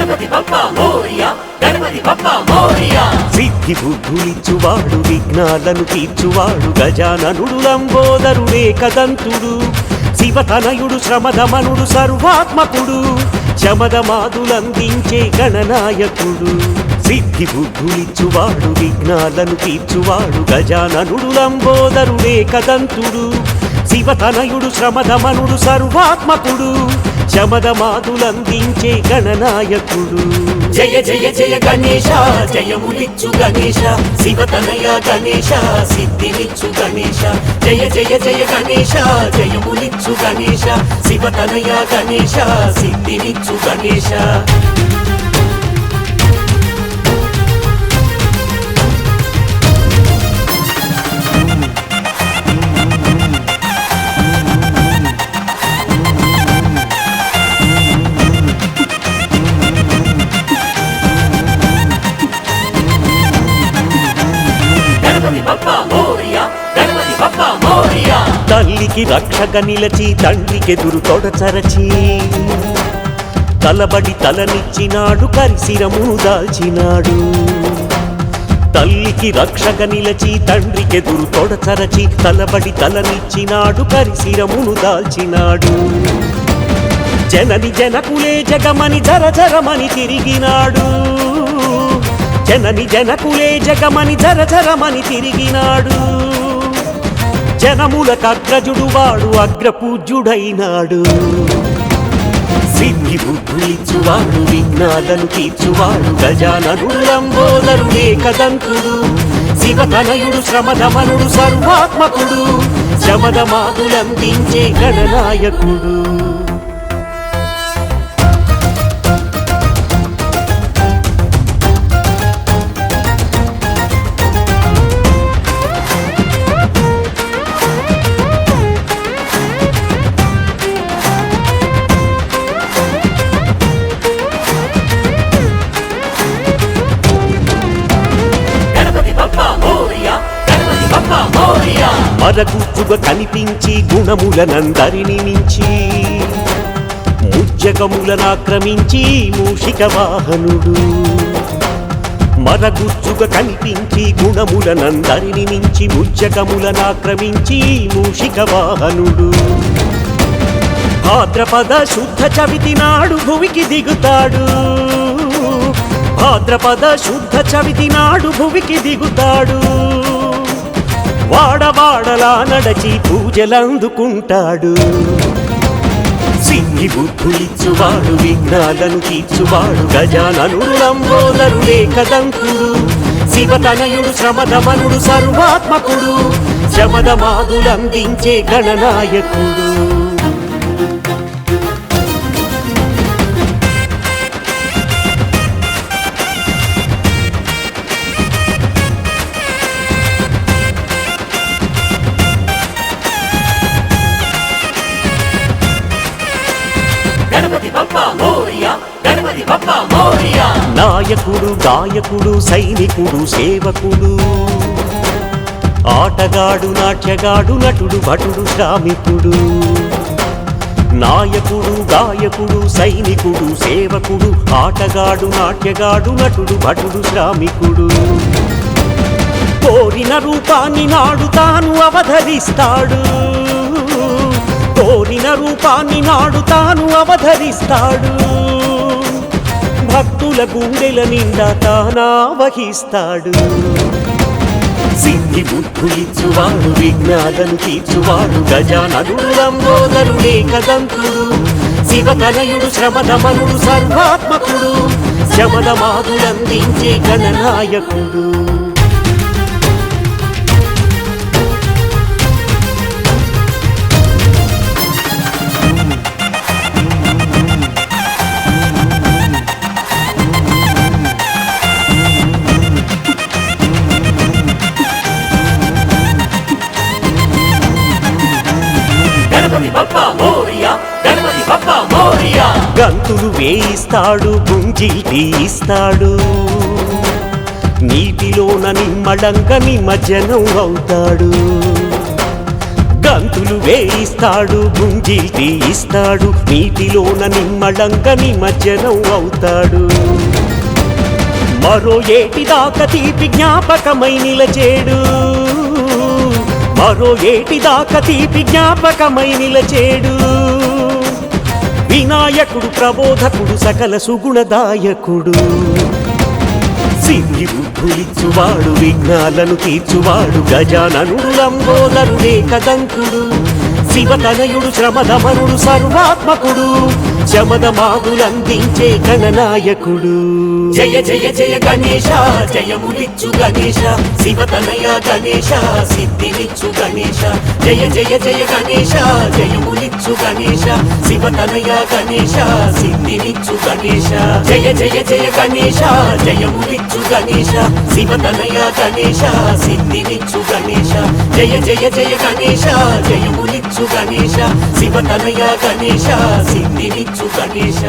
గణపతి బప్ప మోరియా గణపతి బప్ప మోరియా. సిద్ధి బుద్ధులిచ్చువాడు విఘ్నాలను తీర్చువాడు గజాననుడు లంబోదరుడే కదంతుడు. శివతనయుడు శ్రమదమనుడు సర్వాత్మకుడు శమదమాదులందించే గణనాయకుడు. సిద్ధి బుద్ధులిచ్చువాడు విఘ్నాలను తీర్చువాడు గజాననుడు లంబోదరుడే కదంతుడు. శివతనయుడు శ్రమధమనుడు సర్వాత్మకుడు శమధమాదులందించే గణనాయకుడు. జయ జయ జయ గణేశ జయములిచ్చు గణేశ శివతనయ గణేశ సిద్ధినిచ్చు గణేశ. జయ జయ జయ గణేశ జయములిచ్చు గణేశ శివతనయ గణేశ సిద్ధినిచ్చు గణేశ. తల్లికి రక్షక నిలచి తండ్రికెదురు తొడచరచి తలబడి తలనిచ్చినాడు కరిసిరము దాల్చినాడు. తల్లికి రక్షక నిలచి తండ్రికెదురు తొడచరచి తలబడి తలనిచ్చినాడు కరిసిరమును దాల్చినాడు. జనని జనకులే జగమని జర జరమని తిరిగినాడు. జనని జనకులే జగమని జర జరమని తిరిగినాడు. జనములకు అగ్రజుడు వాడు అగ్రపూజ్యుడైనాడు. సిద్ధి బుద్ధులిచ్చువాడు విఘ్నాలను తీర్చువాడు గజాననుడు లంబోదరుడే కదంతుడు శివతనయుడు శ్రమధమనుడు సర్వాత్మకుడు శమధమాదులందించే గణనాయకుడు. మోరియా కనిపించి గుణములనందరిని మించి ముజ్జగములనాక్రమించి మూషిక వాహనుడు. మరగుచ్చుగా కనిపించి గుణములనందరిని మించి ముజ్జగములనాక్రమించి మూషిక వాహనుడు. భాద్రపద శుద్ధ చవితి నాడు భువికి దిగుతాడు. భాద్రపద శుద్ధ చవితి నాడు భువికి దిగుతాడు. వాడవాడలా నడచి పూజలందుకుంటాడు. సిద్ధి బుద్ధులిచ్చువాడు విఘ్నాలను తీర్చువాడు గజాననుడు లంబోదరుడే కదంకుడు. శివతనయుడు శ్రమదమనుడు సర్వాత్మకుడు శమదమాదులందించే గణనాయకుడు నాయకుడు గాయకుడు సైనికుడు సేవకుడు. ఆటగాడు నాట్యగాడు నటుడు భటుడు శ్రామికుడు. నాయకుడు గాయకుడు సైనికుడు సేవకుడు ఆటగాడు నాట్యగాడు నటుడు భటుడు శ్రామికుడు. కోరిన రూపాన్ని నాడు తాను అవధరిస్తాడు. కోరిన రూపాన్ని నాడు తాను అవధరిస్తాడు. భక్తుల గుండెల నిండా తానావహిస్తాడు సిద్ధి బుద్ధులిచ్చువాడు విఘ్నాలను తీర్చువాడు గజానరుడు లంబోదరుడే కదంతుడు. శివతనయుడు శ్రమదమనుడు సర్వాత్మకుడు శమదమాదులందించే గణనాయకుడు గంతులు వేయిస్తాడు గుంజి తీయిస్తాడు. నీటిలోన నిమ్మడంగా నిమజ్జనం అవుతాడు. గంతులు వేయిస్తాడు గుంజిల్టి ఇస్తాడు నీటిలోన నిమ్మళంక నిమజ్జనం అవుతాడు. మరో ఏటి దాకా తీపి జ్ఞాపకమై నిలచేడు. మరో ఏటి దాకా తీపి జ్ఞాపకమై నిలచేడు. వినాయకుడు ప్రబోధకుడు సకల సుగుణదాయకుడు. సిద్ధి బుద్ధులిచ్చువాడు విఘ్నాలను తీర్చువాడు గజాననుడు లంబోదరుడే కదంకుడు శివతనయుడు శ్రమదమనుడు సర్వాత్మకుడు శమదమాగులందించే గణనాయకుడు జయ జయ జయ గణేశ జయములిచ్చు గణేశ శివతనయ గణేశ సిద్ధినిచ్చు గణేశ జయ జయ జయ గణేశ జయములిచ్చు గణేశ శివతనయ గణేశ సిద్ధినిచ్చు గణేశ జయ జయ జయ గణేశ జయములిచ్చు గణేశ శివతనయ గణేశ సిద్ధినిచ్చు గణేశ జయ జయ జయ గణేశ జయములిచ్చు గణేశ శివతనయ గణేశ సిద్ధినిచ్చు గణేశ